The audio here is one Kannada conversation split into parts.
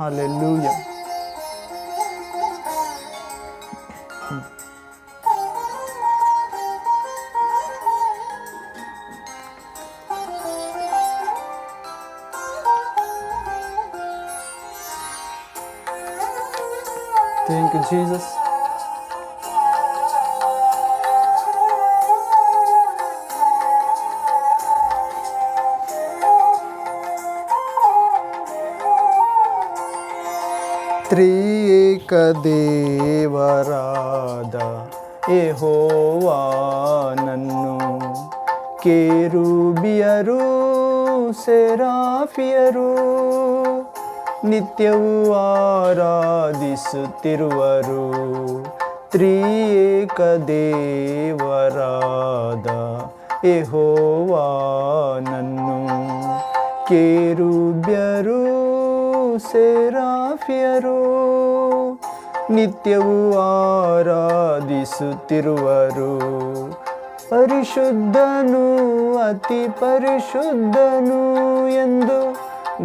Hallelujah. Thank you, Jesus. ತ್ರಿಯೇಕ ದೇವರಾದ ಯೆಹೋವಾನನ್ನು ಕೇರುಬಿಯರು ಸೆರಾಫಿಯರು ನಿತ್ಯವೂ ಆರಾಧಿಸುತ್ತಿರುವರು ತ್ರಿಯೇಕ ದೇವರಾದ ಯೆಹೋವಾನನ್ನು ಕೇರುಬ್ಯರು ಸೆರಾಫಿಯರು, ನಿತ್ಯವೂ ಆರಾಧಿಸುತ್ತಿರುವರು. ಪರಿಶುದ್ಧನು ಅತಿ ಪರಿಶುದ್ಧನು ಎಂದು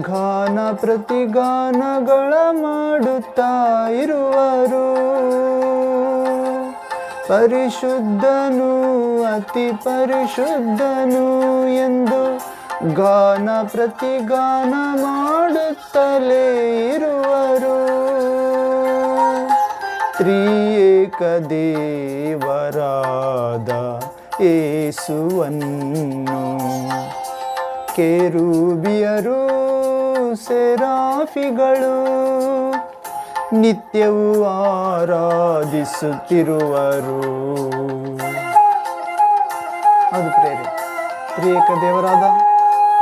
ಗಾನ ಪ್ರತಿಗಾನಗಳ ಮಾಡುತ್ತಾ ಇರುವರು. ಪರಿಶುದ್ಧನು ಅತಿ ಪರಿಶುದ್ಧನು ಎಂದು ಗಾನ ಪ್ರತಿಗಾನ ಮಾಡುತ್ತಲೇ ಇರುವರು. ತ್ರಿಯೇಕ ದೇವರಾದ ಏಸುವನ್ನು ಕೇರುಬಿಯರು, ಸೆರಾಫಿಗಳು ನಿತ್ಯವೂ ಆರಾಧಿಸುತ್ತಿರುವರು. ಅದು ಪ್ರೇರೆ, ತ್ರಿಯೇಕ ದೇವರಾದ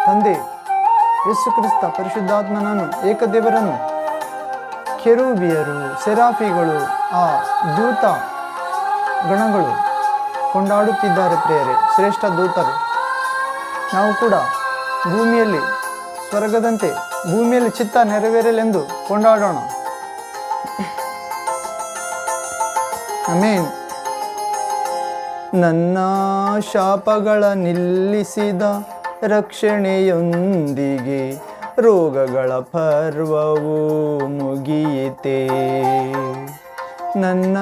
ತಂದೆ, ಯೇಸು ಕ್ರಿಸ್ತ ಪರಿಶುದ್ಧಾತ್ಮನನ್ನು, ಏಕದೇವರನ್ನು, ಕೆರೂಬಿಯರು, ಸೆರಾಫಿಗಳು, ಆ ದೂತ ಗಣಗಳು ಕೊಂಡಾಡುತ್ತಿದ್ದಾರೆ ಪ್ರಿಯರೇ, ಶ್ರೇಷ್ಠ ದೂತರು. ನಾವು ಕೂಡ ಭೂಮಿಯಲ್ಲಿ, ಸ್ವರ್ಗದಂತೆ ಭೂಮಿಯಲ್ಲಿ ಚಿತ್ತ ನೆರವೇರಲೆಂದು ಕೊಂಡಾಡೋಣ. ಆಮೇನ್. ನನ್ನ ಶಾಪಗಳ ನಿಲ್ಲಿಸಿದ ರಕ್ಷಣೆಯೊಂದಿಗೆ ರೋಗಗಳ ಪರ್ವವು ಮುಗಿಯಿತೆ. ನನ್ನ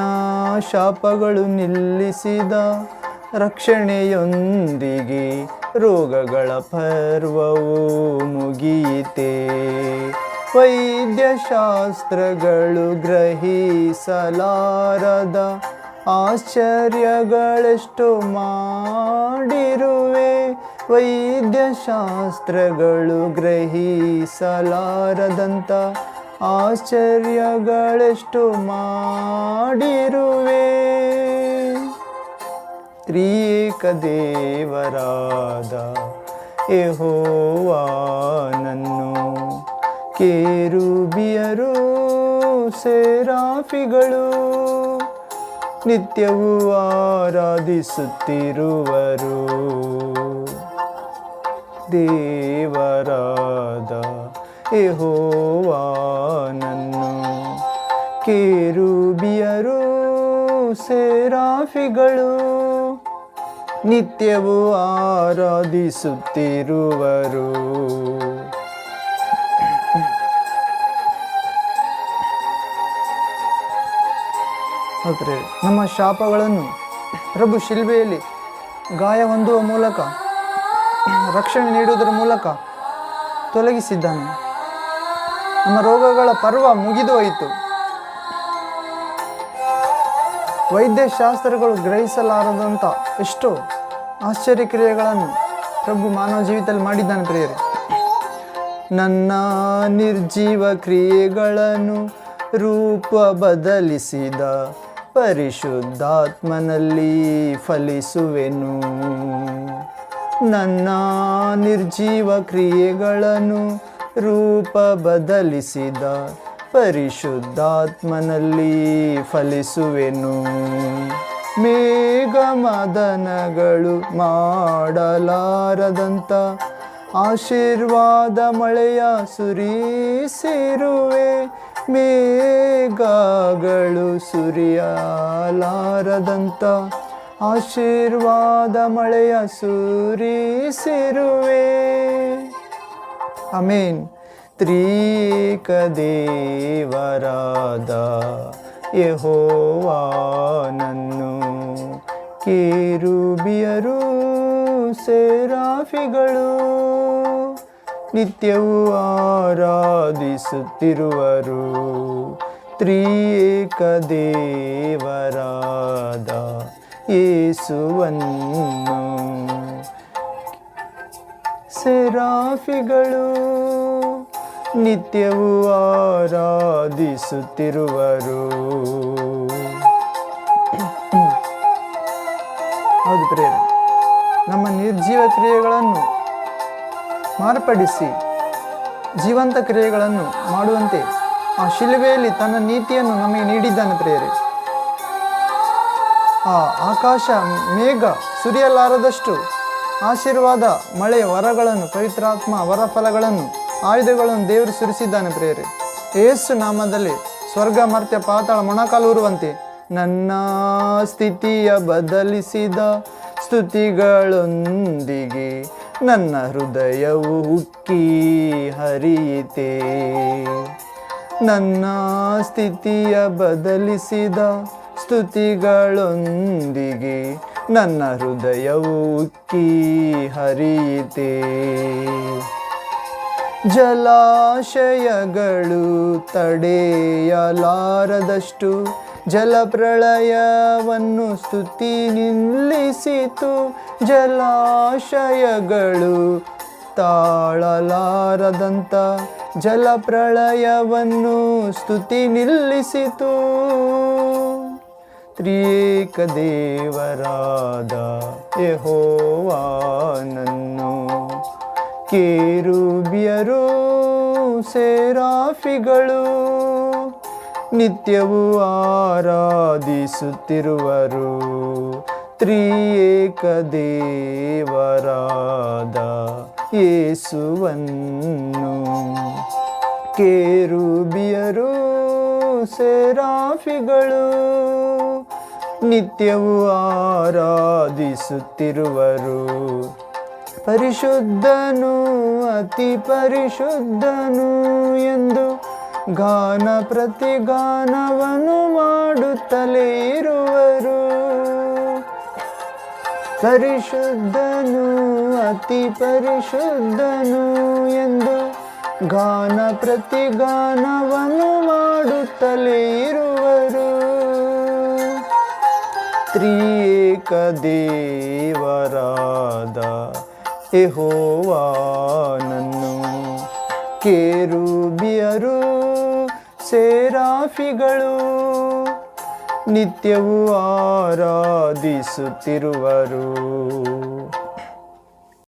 ಶಾಪಗಳು ನಿಲ್ಲಿಸಿದ ರಕ್ಷಣೆಯೊಂದಿಗೆ ರೋಗಗಳ ಪರ್ವವು ಮುಗಿಯಿತೆ. ವೈದ್ಯಶಾಸ್ತ್ರಗಳು ಗ್ರಹಿಸಲಾರದ ಆಶ್ಚರ್ಯಗಳೆಷ್ಟು ಮಾಡಿರುವೆ. ವೈದ್ಯಶಾಸ್ತ್ರಗಳು ಗ್ರಹಿಸಲಾರದಂಥ ಆಶ್ಚರ್ಯಗಳೆಷ್ಟು ಮಾಡಿರುವೆ. ತ್ರೀಕ ದೇವರಾದ ಯೆಹೋವಾನನ್ನು ಕೇರುಬಿಯರು ಸೇರಾಫಿಗಳು ನಿತ್ಯವೂ ಆರಾಧಿಸುತ್ತಿರುವರು. ದೇವರಾದ ಯೆಹೋವಾನನ್ನು ಕೇರುಬಿಯರು ಸೆರಾಫಿಗಳು ನಿತ್ಯವೂ ಆರಾಧಿಸುತ್ತಿರುವರು. ನಮ್ಮ ಶಾಪಗಳನ್ನು ಪ್ರಭು ಶಿಲ್ಬೆಯಲ್ಲಿ ಗಾಯ ಹೊಂದುವ ಮೂಲಕ ರಕ್ಷಣೆ ನೀಡುವುದರ ಮೂಲಕ ತೊಲಗಿಸಿದ್ದಾನೆ. ನಮ್ಮ ರೋಗಗಳ ಪರ್ವ ಮುಗಿದು ಹೋಯಿತು. ವೈದ್ಯಶಾಸ್ತ್ರಗಳು ಗ್ರಹಿಸಲಾರದಂಥ ಎಷ್ಟೋ ಆಶ್ಚರ್ಯ ಕ್ರಿಯೆಗಳನ್ನು ಪ್ರಭು ಮಾನವ ಜೀವಿತದಲ್ಲಿ ಮಾಡಿದ್ದಾನೆ ಪ್ರಿಯರೇ. ನನ್ನ ನಿರ್ಜೀವ ಕ್ರಿಯೆಗಳನ್ನು ರೂಪ ಬದಲಿಸಿದ ಪರಿಶುದ್ಧಾತ್ಮನಲ್ಲಿ ಫಲಿಸುವೆನು. ನನ್ನ ನಿರ್ಜೀವ ಕ್ರಿಯೆಗಳನ್ನು ರೂಪ ಬದಲಿಸಿದ ಪರಿಶುದ್ಧಾತ್ಮನಲ್ಲಿ ಫಲಿಸುವೆನು. ಮೇಘಮದನಗಳು ಮಾಡಲಾರದಂತ ಆಶೀರ್ವಾದ ಮಳೆಯ ಸುರಿಸಿರುವೆ ಮೇಘಗಳು ಸುರಿಯಲಾರದಂಥ ಆಶೀರ್ವಾದ ಮಳೆಯ ಸುರಿಸಿರುವೆ. ಅಮೇನ್ ತ್ರೀಕ ದೇವರಾದ ಯೆಹೋವಾನನ್ನು ಕೇರುಬಿಯರು ಸೇರಾಫಿಗಳು ನಿತ್ಯವೂ ಆರಾಧಿಸುತ್ತಿರುವರು. ತ್ರಿಯೇಕ ದೇವರಾದ ಯೇಸುವನ್ನು ಸೆರಾಫಿಗಳು ನಿತ್ಯವೂ ಆರಾಧಿಸುತ್ತಿರುವರು. ಹೌದು ಪ್ರೇರೆ ನಮ್ಮ ನಿರ್ಜೀವ ಕ್ರಿಯೆಗಳನ್ನು ಮಾರ್ಪಡಿಸಿ ಜೀವಂತ ಕ್ರಿಯೆಗಳನ್ನು ಮಾಡುವಂತೆ ಆ ಶಿಲುಬೆಯಲ್ಲಿ ತನ್ನ ನೀತಿಯನ್ನು ನಮಗೆ ನೀಡಿದ್ದಾನೆ ಪ್ರೇರೆ ಆ ಆಕಾಶ, ಮೇಘ, ಸುರಿಯಲಾರದಷ್ಟು ಆಶೀರ್ವಾದ, ಮಳೆ, ವರಗಳನ್ನು, ಪವಿತ್ರಾತ್ಮ ವರ ಫಲಗಳನ್ನು ಆಯುಧಗಳನ್ನು ದೇವರು ಸುರಿಸಿದ್ದಾನೆ ಪ್ರೇರೆ ಏಸು ನಾಮದಲ್ಲಿ ಸ್ವರ್ಗ, ಮರ್ತ್ಯ, ಪಾತಾಳ ಮೊಣಕಾಲೂರುವಂತೆ ನನ್ನ ಸ್ಥಿತಿಯ ಬದಲಿಸಿದ ಸ್ತುತಿಗಳೊಂದಿಗೆ ನನ್ನ ಹೃದಯವು ಉಕ್ಕಿ ಹರಿಯಿತೆ. ನನ್ನ ಸ್ಥಿತಿಯ ಬದಲಿಸಿದ ಸ್ತುತಿಗಳೊಂದಿಗೆ ನನ್ನ ಹೃದಯವು ಉಕ್ಕಿ ಹರಿಯಿತೆ. ಜಲಾಶಯಗಳು ತಡೆಯಲಾರದಷ್ಟು ಜಲಪ್ರಳಯವನ್ನು ಸ್ತುತಿ ನಿಲ್ಲಿಸಿತು. ಜಲಾಶಯಗಳು ತಾಳಲಾರದಂಥ ಜಲಪ್ರಳಯವನ್ನು ಸ್ತುತಿ ನಿಲ್ಲಿಸಿತು. ತ್ರಿಯೇಕ ದೇವರಾದ ಯೆಹೋವಾನನ್ನು ಕೇರುಬಿಯರು ಸೇರಾಫಿಗಳು ನಿತ್ಯವೂ ಆರಾಧಿಸುತ್ತಿರುವರು. ತ್ರಿಯೇಕ ದೇವರಾದ ಯೇಸುವನ್ನು ಕೇರುಬಿಯರು ಸೇರಾಫಿಗಳು ನಿತ್ಯವೂ ಆರಾಧಿಸುತ್ತಿರುವರು. ಪರಿಶುದ್ಧನು ಅತಿ ಪರಿಶುದ್ಧನು ಎಂದು ಗಾನ ಪ್ರತಿಗಾನವನ್ನು ಮಾಡುತ್ತಲೇ ಇರುವರು. ಪರಿಶುದ್ಧನು ಅತಿ ಪರಿಶುದ್ಧನು ಎಂದು ಗಾನ ಪ್ರತಿಗಾನವನ್ನು ಮಾಡುತ್ತಲೇ ಇರುವರು. ತ್ರಿಯೇಕ ದೇವರಾದ ಯೆಹೋವಾನನ್ನು ಕೇರುಬಿಯರು ಸೇರಾಫಿಗಳು ನಿತ್ಯವೂ ಆರಾಧಿಸುತ್ತಿರುವರು.